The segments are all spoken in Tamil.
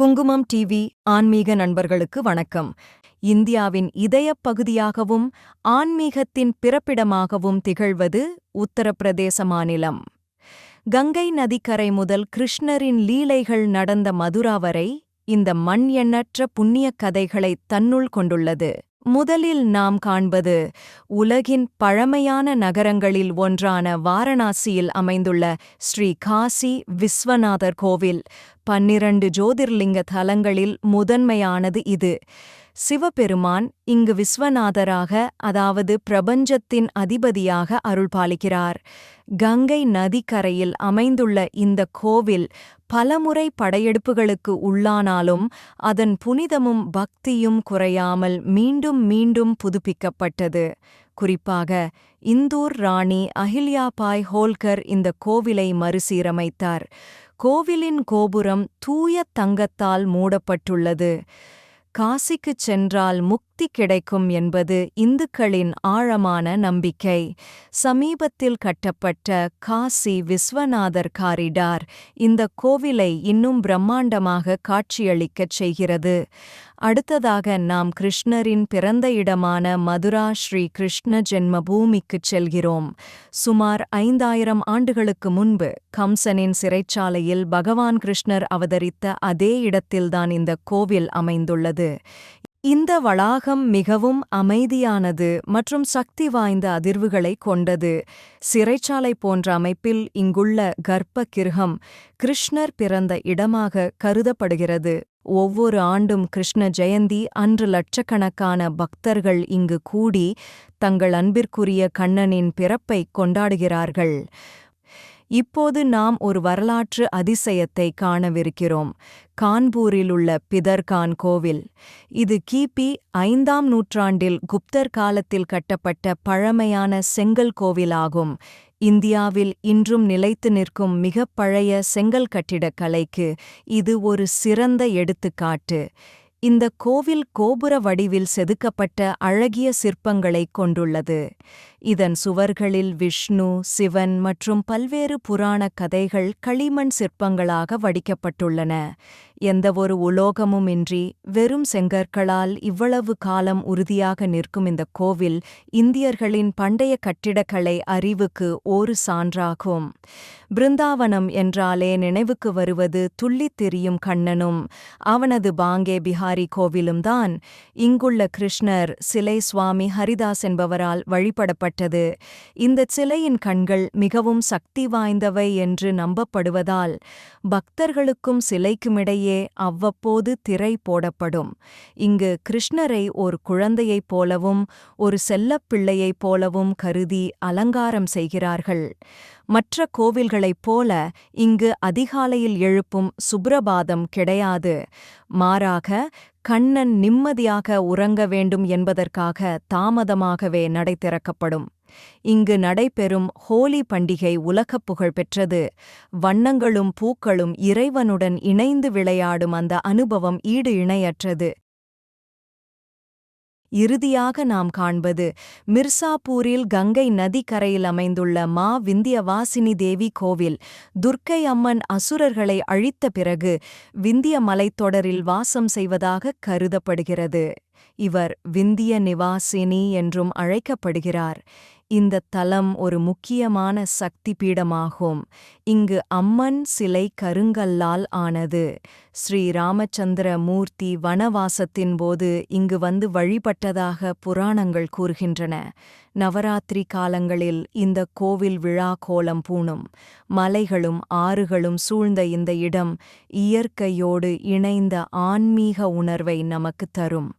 குங்குமம் டிவி ஆன்மீக நண்பர்களுக்கு வணக்கம். இந்தியாவின் இதயப் பகுதியாகவும் ஆன்மீகத்தின் பிறப்பிடமாகவும் திகழ்வது உத்தரப்பிரதேச மாநிலம். கங்கை நதிக்கரை முதல் கிருஷ்ணரின் லீலைகள் நடந்த மதுரா வரை இந்த மண் எண்ணற்ற புண்ணியக் கதைகளை தன்னுள் கொண்டுள்ளது. முதலில் நாம் காண்பது உலகின் பழமையான நகரங்களில் ஒன்றான வாரணாசியில் அமைந்துள்ள ஸ்ரீ காசி விஸ்வநாதர் கோவில். பன்னிரண்டு ஜோதிர்லிங்க தலங்களில் முதன்மையானது இது. சிவபெருமான் இங்கு விஸ்வநாதராக அதாவது பிரபஞ்சத்தின் அதிபதியாக அருள்பாலிக்கிறார். கங்கை நதிக்கரையில் அமைந்துள்ள இந்த கோவில் பலமுறை படையெடுப்புகளுக்கு உள்ளானாலும் அதன் புனிதமும் பக்தியும் குறையாமல் மீண்டும் மீண்டும் புதுப்பிக்கப்பட்டது. குறிப்பாக இந்தூர் ராணி அஹில்யாபாய் ஹோல்கர் இந்த கோவிலை மறுசீரமைத்தார். கோவிலின் கோபுரம் தூய தங்கத்தால் மூடப்பட்டுள்ளது. காசிக்குச் சென்றால் முக் முக்தி கிடைக்கும் என்பது இந்துக்களின் ஆழமான நம்பிக்கை. சமீபத்தில் கட்டப்பட்ட காசி விஸ்வநாதர் காரிடார் இந்த கோவிலை இன்னும் பிரம்மாண்டமாக காட்சியளிக்கச் செய்கிறது. அடுத்ததாக நாம் கிருஷ்ணரின் பிறந்த இடமான மதுரா ஸ்ரீ கிருஷ்ண ஜென்ம பூமிக்குச் செல்கிறோம். சுமார் ஐந்தாயிரம் ஆண்டுகளுக்கு முன்பு கம்சனின் சிறைச்சாலையில் பகவான் கிருஷ்ணர் அவதரித்த அதே இடத்தில்தான் இந்த கோவில் அமைந்துள்ளது. இந்த வளாகம் மிகவும் அமைதியானது மற்றும் சக்தி வாய்ந்த அதிர்வுகளை கொண்டது. சிறைச்சாலை போன்ற அமைப்பில் இங்குள்ள கர்ப்ப கிருகம் கிருஷ்ணர் பிறந்த இடமாக கருதப்படுகிறது. ஒவ்வொரு ஆண்டும் கிருஷ்ண ஜெயந்தி அன்று லட்சக்கணக்கான பக்தர்கள் இங்கு கூடி தங்கள் அன்பிற்குரிய கண்ணனின் பிறப்பை கொண்டாடுகிறார்கள். இப்போது நாம் ஒரு வரலாற்று அதிசயத்தை காணவிருக்கிறோம். கான்பூரில் உள்ள பிதர்கான் கோவில். இது கிபி ஐந்தாம் நூற்றாண்டில் குப்தர் காலத்தில் கட்டப்பட்ட பழமையான செங்கல் கோவிலாகும். இந்தியாவில் இன்றும் நிலைத்து நிற்கும் மிகப் பழைய செங்கல் கட்டிடக் கலைக்கு இது ஒரு சிறந்த எடுத்துக்காட்டு. இந்த கோவில் கோபுர வடிவில் செதுக்கப்பட்ட அழகிய சிற்பங்களைக் கொண்டுள்ளது. இதன் சுவர்களில் விஷ்ணு சிவன் மற்றும் பல்வேறு புராணக் கதைகள் களிமண் சிற்பங்களாக வடிக்கப்பட்டுள்ளன. எந்தவொரு உலோகமுமின்றி வெறும் செங்கற்களால் இவ்வளவு காலம் உறுதியாக நிற்கும் இந்த கோவில் இந்தியர்களின் பண்டைய கட்டிடக்கலை அறிவுக்கு ஒரு சான்றாகும். பிருந்தாவனம் என்றாலே நினைவுக்கு வருவது துள்ளித் திரியும் கண்ணனும் அவனது பாங்கே பிஹாரி கோவிலும்தான் இங்குள்ள கிருஷ்ணர் சிலை சுவாமி ஹரிதாஸ் என்பவரால் வழிபடப்பட்டது. இந்தச் சிலையின் கண்கள் மிகவும் சக்தி வாய்ந்தவை என்று நம்பப்படுவதால் பக்தர்களுக்கும் சிலைக்குமிடையே அவ்வப்போது திரை போடப்படும். இங்கு கிருஷ்ணரை ஒரு குழந்தையைப் போலவும் ஒரு செல்லப்பிள்ளையைப் போலவும் கருதி அலங்காரம் செய்கிறார்கள். மற்ற கோவில்களைப் போல இங்கு அதிகாலையில் எழுப்பும் சுப்ரபாதம் கிடையாது. மாறாக கண்ணன் நிம்மதியாக உறங்க வேண்டும் என்பதற்காக தாமதமாகவே நடை திறக்கப்படும். இங்கு நடைபெறும் ஹோலி பண்டிகை உலகப் புகழ் பெற்றது. வண்ணங்களும் பூக்களும் இறைவனுடன் இணைந்து விளையாடும் அந்த அனுபவம் ஈடு இணையற்றது. இறுதியாக நாம் காண்பது மிர்சாப்பூரில் கங்கை நதிக்கரையில் அமைந்துள்ள மா விந்தியவாசினி தேவி கோவில். துர்க்கை அம்மன் அசுரர்களை அழித்த பிறகு விந்திய மலைத்தொடரில் வாசம் செய்வதாக கருதப்படுகிறது. இவர் விந்திய நிவாசினி என்றும் அழைக்கப்படுகிறார். இந்த தலம் ஒரு முக்கியமான சக்தி பீடமாகும் இங்கு அம்மன் சிலை கருங்கல்லால் ஆனது. ஸ்ரீ ராமச்சந்திர மூர்த்தி வனவாசத்தின் போது இங்கு வந்து வழிபட்டதாக புராணங்கள் கூறுகின்றன. நவராத்திரி காலங்களில் இந்த கோவில் விழா கோலம் பூணும். மலைகளும் ஆறுகளும் சூழ்ந்த இந்த இடம் இயற்கையோடு இணைந்த ஆன்மீக உணர்வை நமக்கு தரும்.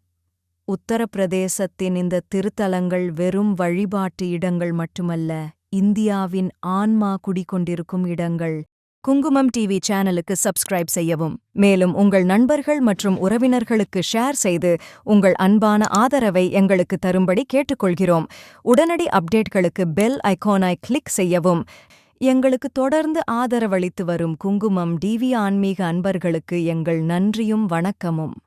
உத்தரப்பிரதேசத்தின் இந்த திருத்தலங்கள் வெறும் வழிபாட்டு இடங்கள் மட்டுமல்ல இந்தியாவின் ஆன்மா குடிகொண்டிருக்கும் இடங்கள். குங்குமம் டிவி சேனலுக்கு சப்ஸ்கிரைப் செய்யவும். மேலும் உங்கள் நண்பர்கள் மற்றும் உறவினர்களுக்கு ஷேர் செய்து உங்கள் அன்பான ஆதரவை எங்களுக்கு தரும்படி கேட்டுக்கொள்கிறோம். உடனடி அப்டேட்களுக்கு பெல் ஐகானாய் கிளிக் செய்யவும். எங்களுக்கு தொடர்ந்து ஆதரவளித்து வரும் குங்குமம் டிவி ஆன்மீக அன்பர்களுக்கு எங்கள் நன்றியும் வணக்கமும்.